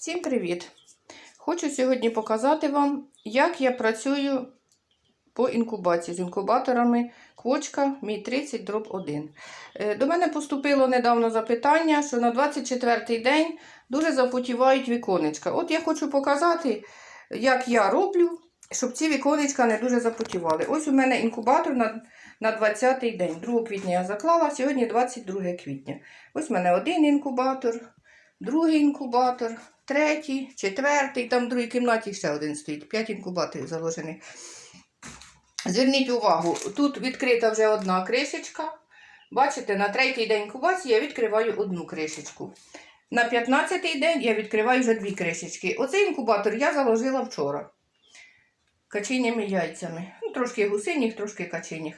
Всім привіт! Хочу сьогодні показати вам, як я працюю по інкубації з інкубаторами Квочка Мій 30 дроб 1. Е, До мене поступило недавно запитання, що на 24-й день дуже запотівають віконечка. От я хочу показати, як я роблю, щоб ці віконечка не дуже запотівали. Ось у мене інкубатор на, на 20-й день. 2 квітня я заклала, сьогодні 22 квітня. Ось у мене один інкубатор, другий інкубатор, третій, четвертий, там в другій кімнаті ще один стоїть. П'ять інкубаторів заложених. Зверніть увагу, тут відкрита вже одна кришечка. Бачите, на третій день інкубації я відкриваю одну кришечку. На 15-й день я відкриваю вже дві кришечки. Оцей інкубатор я заложила вчора. Качинями яйцями. Ну, трошки гусиніх, трошки качиніх.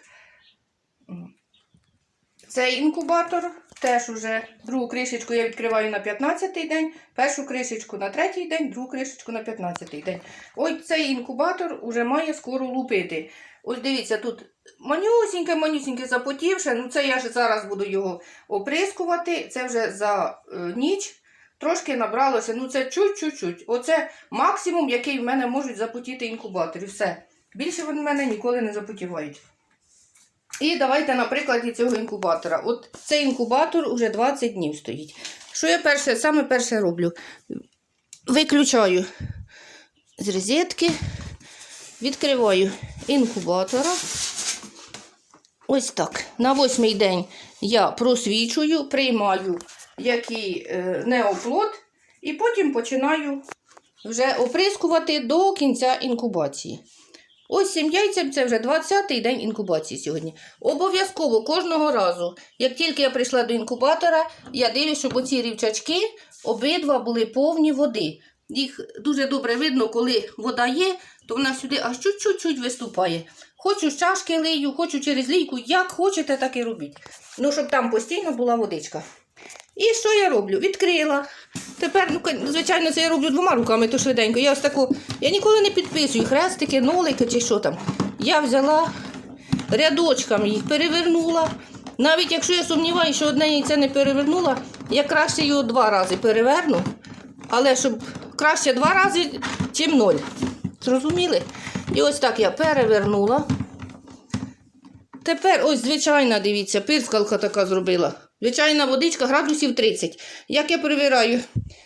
Цей інкубатор теж уже другу кришечку я відкриваю на 15-й день, першу кришечку на третій день, другу кришечку на 15-й день. Ось цей інкубатор уже має скоро лупити. Ось дивіться, тут манюсіньке, манюсіньке запотівше. Ну це я ж зараз буду його оприскувати. Це вже за е, ніч трошки набралося. Ну це чуть-чуть-чуть. Оце максимум, який в мене можуть запотіти інкубатори. Все. Більше вони в мене ніколи не запотівають. І давайте на прикладі цього інкубатора. От цей інкубатор уже 20 днів стоїть. Що я перше, саме перше роблю? Виключаю з розетки, відкриваю інкубатора. Ось так. На восьмий день я просвічую, приймаю який е, неоплод, і потім починаю вже оприскувати до кінця інкубації. Ось цим яйцям це вже 20-й день інкубації сьогодні. Обов'язково кожного разу, як тільки я прийшла до інкубатора, я дивлюсь, щоб оці рівчачки обидва були повні води. Їх дуже добре видно, коли вода є, то вона сюди аж чуть-чуть виступає. Хочу з чашки лию, хочу через лійку, як хочете, так і робіть. Ну, щоб там постійно була водичка. І що я роблю? Відкрила. Тепер, ну, звичайно, це я роблю двома руками, то швиденько. Я ось таку, я ніколи не підписую хрестики, нолики чи що там. Я взяла рядочками їх перевернула. Навіть якщо я сумніваюся, що одне яйце не перевернула, я краще його два рази переверну. Але щоб краще два рази, чим ноль. Зрозуміли? І ось так я перевернула. Тепер ось звичайна, дивіться, пирскалка така зробила. Звичайна водичка градусів 30. Як я перевіряю?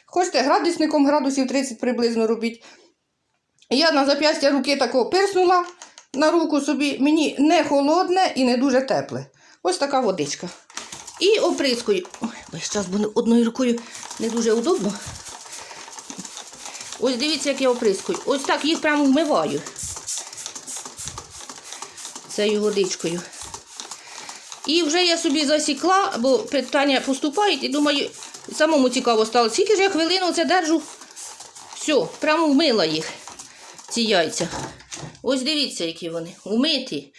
Хочете градусником градусів 30 приблизно робіть. Я на зап'ястя руки тако пирснула на руку собі. Мені не холодне і не дуже тепле. Ось така водичка. І оприскую. Ой, час, бо одною рукою не дуже удобно. Ось дивіться, як я оприскую. Ось так їх прямо вмиваю. Цією водичкою. І вже я собі засікла, бо питання поступають, і думаю, самому цікаво стало. Скільки ж я хвилину це держу? Все, прямо вмила їх, ці яйця. Ось дивіться, які вони. Умиті.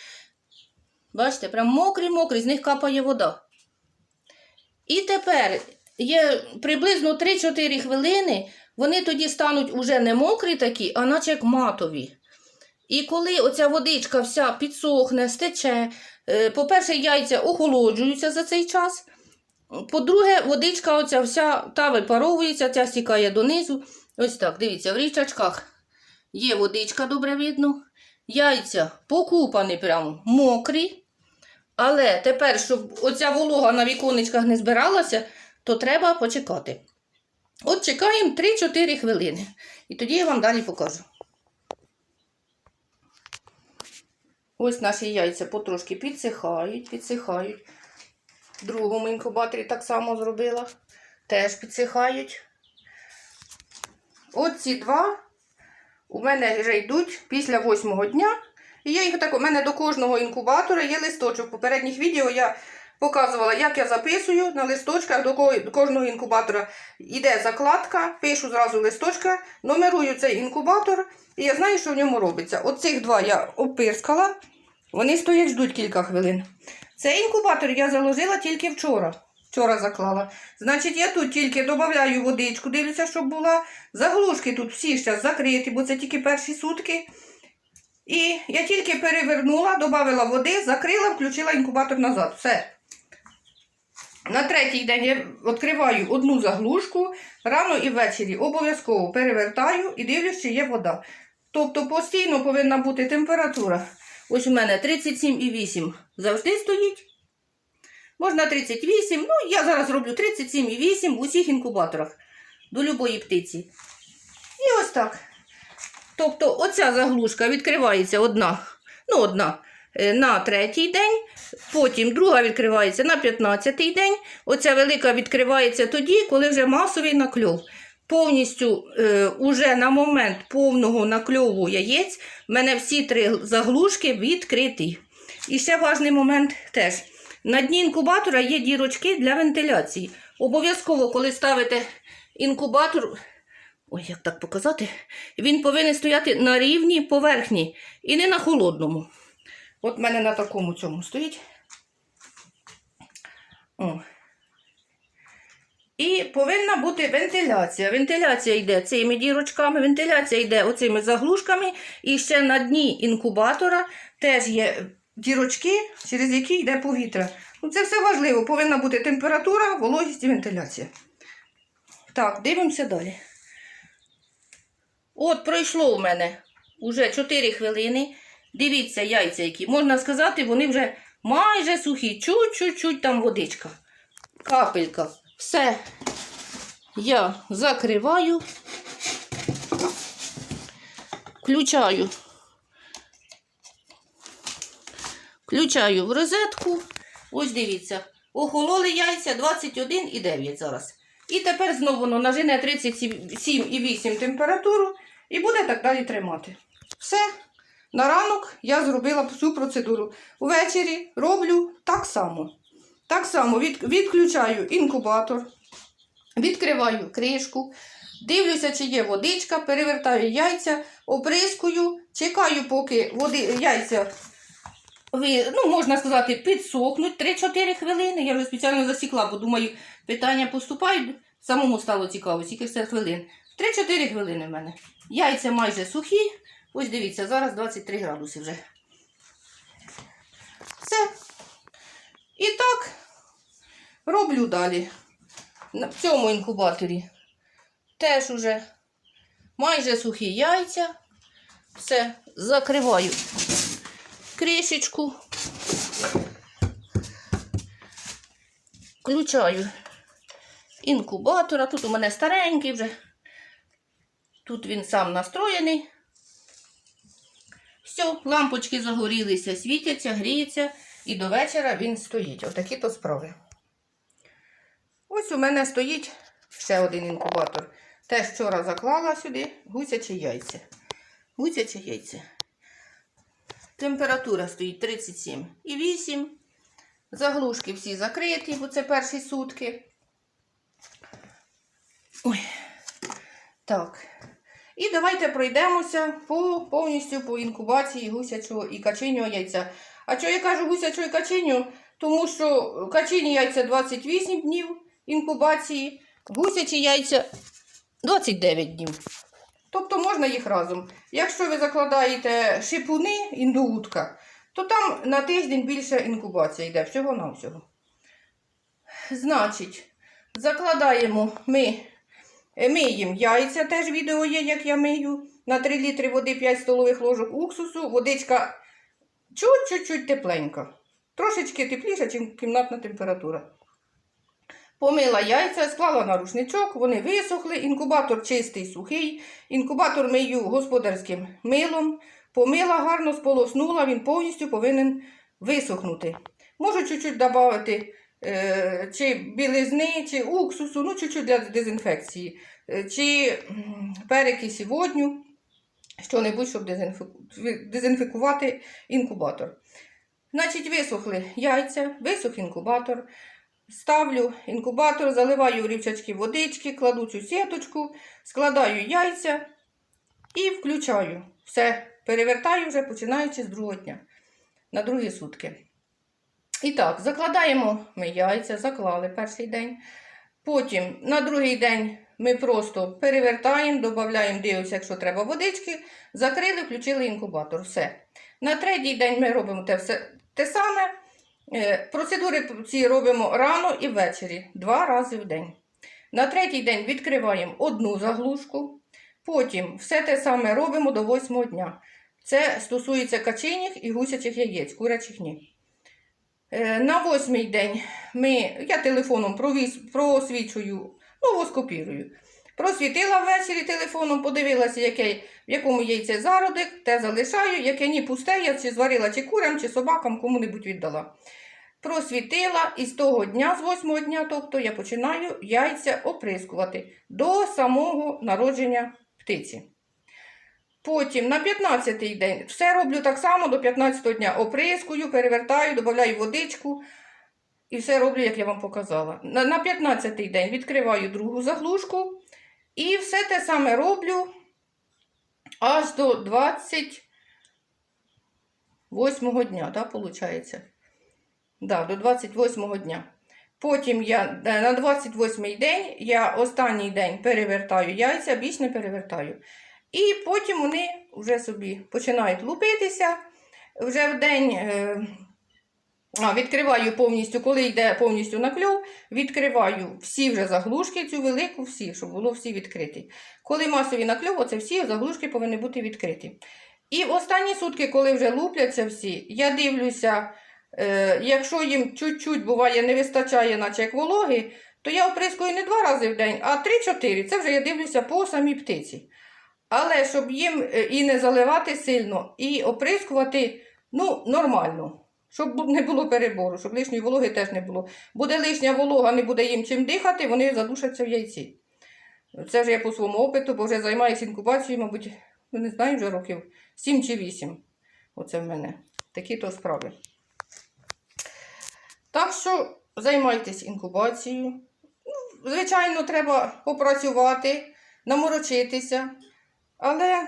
Бачите, прям мокрі-мокрі, з них капає вода. І тепер є приблизно 3-4 хвилини, вони тоді стануть уже не мокрі такі, а наче як матові. І коли оця водичка вся підсохне, стече, е, по-перше, яйця охолоджуються за цей час. По-друге, водичка оця вся та випаровується, ця стікає донизу. Ось так, дивіться, в річачках є водичка, добре видно. Яйця покупані прямо мокрі. Але тепер, щоб оця волога на віконечках не збиралася, то треба почекати. От чекаємо 3-4 хвилини. І тоді я вам далі покажу. Ось наші яйця потрошки підсихають, підсихають. В другому інкубаторі так само зробила. Теж підсихають. Оці два у мене вже йдуть після восьмого дня. І я їх так, у мене до кожного інкубатора є листочок. В попередніх відео я показувала, як я записую на листочках до кожного інкубатора. Йде закладка, пишу зразу листочка, номерую цей інкубатор, і я знаю, що в ньому робиться. От цих два я опирскала, вони стоять, ждуть кілька хвилин. Цей інкубатор я заложила тільки вчора. Вчора заклала. Значить, я тут тільки додаю водичку, дивлюся, щоб була. Заглушки тут всі ще закриті, бо це тільки перші сутки. І я тільки перевернула, додала води, закрила, включила інкубатор назад. Все. На третій день я відкриваю одну заглушку, рано і ввечері обов'язково перевертаю і дивлюсь, чи є вода. Тобто постійно повинна бути температура. Ось у мене 37,8 завжди стоїть. Можна 38, ну я зараз роблю 37,8 в усіх інкубаторах до любої птиці. І ось так. Тобто оця заглушка відкривається одна, ну одна на третій день, потім друга відкривається на 15-й день. Оця велика відкривається тоді, коли вже масовий накльов. Повністю е, уже на момент повного накльову яєць в мене всі три заглушки відкриті. І ще важний момент теж. На дні інкубатора є дірочки для вентиляції. Обов'язково, коли ставите інкубатор, ой, як так показати, він повинен стояти на рівній поверхні і не на холодному. От в мене на такому цьому стоїть. О. І повинна бути вентиляція. Вентиляція йде цими дірочками, вентиляція йде оцими заглушками. І ще на дні інкубатора теж є дірочки, через які йде повітря. Ну, це все важливо. Повинна бути температура, вологість і вентиляція. Так, дивимося далі. От пройшло у мене уже 4 хвилини. Дивіться, яйця які. Можна сказати, вони вже майже сухі. Чуть-чуть там водичка. Капелька. Все. Я закриваю. Включаю. Включаю в розетку. Ось дивіться. Охололи яйця 21,9 зараз. І тепер знову воно нажене 37,8 температуру і буде так далі тримати. Все. На ранок я зробила всю процедуру. Увечері роблю так само. Так само від, відключаю інкубатор, відкриваю кришку, дивлюся, чи є водичка, перевертаю яйця, оприскую, чекаю, поки води, яйця ну, можна сказати, підсохнуть 3-4 хвилини. Я вже спеціально засікла, бо думаю, питання поступають. Самому стало цікаво, скільки це хвилин. 3-4 хвилини в мене. Яйця майже сухі. Ось дивіться, зараз 23 градуси вже. Все. І так роблю далі. В цьому інкубаторі теж уже майже сухі яйця. Все, закриваю кришечку. Включаю інкубатора. Тут у мене старенький вже. Тут він сам настроєний. Все, лампочки загорілися, світяться, гріються, і до вечора він стоїть. Отакі то справи. Ось у мене стоїть ще один інкубатор. Теж вчора заклала сюди гусяче яйця. Гусяче яйця. Температура стоїть 37,8. Заглушки всі закриті, бо це перші сутки. Ой. Так. І давайте пройдемося по, повністю по інкубації гусячого і качинього яйця. А чого я кажу гусячого і качинього? Тому що качині яйця 28 днів інкубації, гусячі яйця 29 днів. Тобто можна їх разом. Якщо ви закладаєте шипуни, індоутка, то там на тиждень більше інкубація йде, всього-навсього. Значить, закладаємо ми, миємо яйця, теж відео є, як я мию. На 3 літри води 5 столових ложок уксусу, водичка чуть-чуть тепленька. Трошечки тепліша, ніж кімнатна температура. Помила яйця, склала на рушничок, вони висохли, інкубатор чистий, сухий. Інкубатор мию господарським милом. Помила гарно, сполоснула, він повністю повинен висохнути. Можу чуть-чуть додати е, чи білизни, чи уксусу, ну чуть-чуть для дезінфекції, е, чи перекисі водню, що-небудь, щоб дезінфікувати інкубатор. Значить, висохли яйця, висох інкубатор. Ставлю інкубатор, заливаю в рівчачки водички, кладу цю сіточку, складаю яйця і включаю. Все, перевертаю вже починаючи з другого дня на другі сутки. І так, закладаємо ми яйця, заклали перший день. Потім на другий день ми просто перевертаємо, додаємо, дивимося, якщо треба водички, закрили, включили інкубатор. Все. На третій день ми робимо те, все, те саме. Е, Процедури ці робимо рано і ввечері, два рази в день. На третій день відкриваємо одну заглушку, потім все те саме робимо до восьмого дня. Це стосується качиних і гусячих яєць, курячих ні. Е, На восьмий день ми, я телефоном провіс, просвічую, ну, воскопірую. Просвітила ввечері телефоном, подивилася, яке, в якому яйце зародик, те залишаю, яке ні пусте, я чи зварила чи курям, чи собакам, кому-небудь віддала. Просвітила і з того дня, з восьмого дня, тобто я починаю яйця оприскувати до самого народження птиці. Потім на 15-й день все роблю так само до 15-го дня. Оприскую, перевертаю, додаю водичку. І все роблю, як я вам показала. На, на 15-й день відкриваю другу заглушку. І все те саме роблю аж до 28-го дня, так, виходить? Да, до 28-го дня. Потім я е, на 28-й день я останній день перевертаю яйця, більш не перевертаю. І потім вони вже собі починають лупитися. Вже в день е, відкриваю повністю, коли йде повністю на кльов, відкриваю всі вже заглушки, цю велику, всі, щоб було всі відкриті. Коли масові на кльов, оце всі заглушки повинні бути відкриті. І в останні сутки, коли вже лупляться всі, я дивлюся, е, якщо їм чуть-чуть буває не вистачає, наче як вологи, то я оприскую не два рази в день, а 3-4. Це вже я дивлюся по самій птиці. Але щоб їм е, і не заливати сильно, і оприскувати ну, нормально. Щоб не було перебору, щоб лишньої вологи теж не було. Буде лишня волога, не буде їм чим дихати, вони задушаться в яйці. Це вже я по своєму опиту, бо вже займаюся інкубацією, мабуть, ну, не знаю вже років 7 чи 8. Оце в мене. Такі то справи. Так що займайтесь інкубацією. Ну, Звичайно, треба попрацювати, наморочитися. Але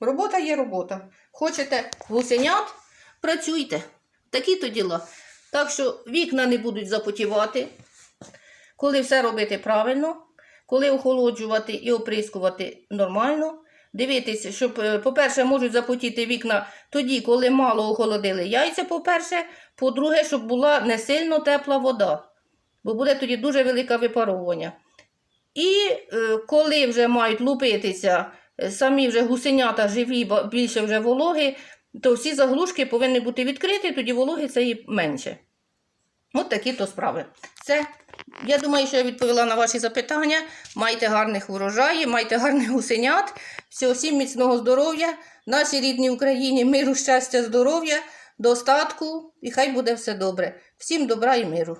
робота є робота. Хочете гусенят? Працюйте. Такі то діла. Так що вікна не будуть запотівати, коли все робити правильно, коли охолоджувати і оприскувати нормально. Дивитися, щоб, е, по-перше, можуть запотіти вікна тоді, коли мало охолодили яйця, по-перше. По-друге, щоб була не сильно тепла вода, бо буде тоді дуже велике випаровування. І е, коли вже мають лупитися самі вже гусенята живі, більше вже вологи, то всі заглушки повинні бути відкриті, тоді вологи це і менше. От такі то справи. Все. Я думаю, що я відповіла на ваші запитання. Майте гарних урожаїв, майте гарних гусенят. Всього всім міцного здоров'я, нашій рідній Україні, миру, щастя, здоров'я, достатку, і хай буде все добре. Всім добра і миру.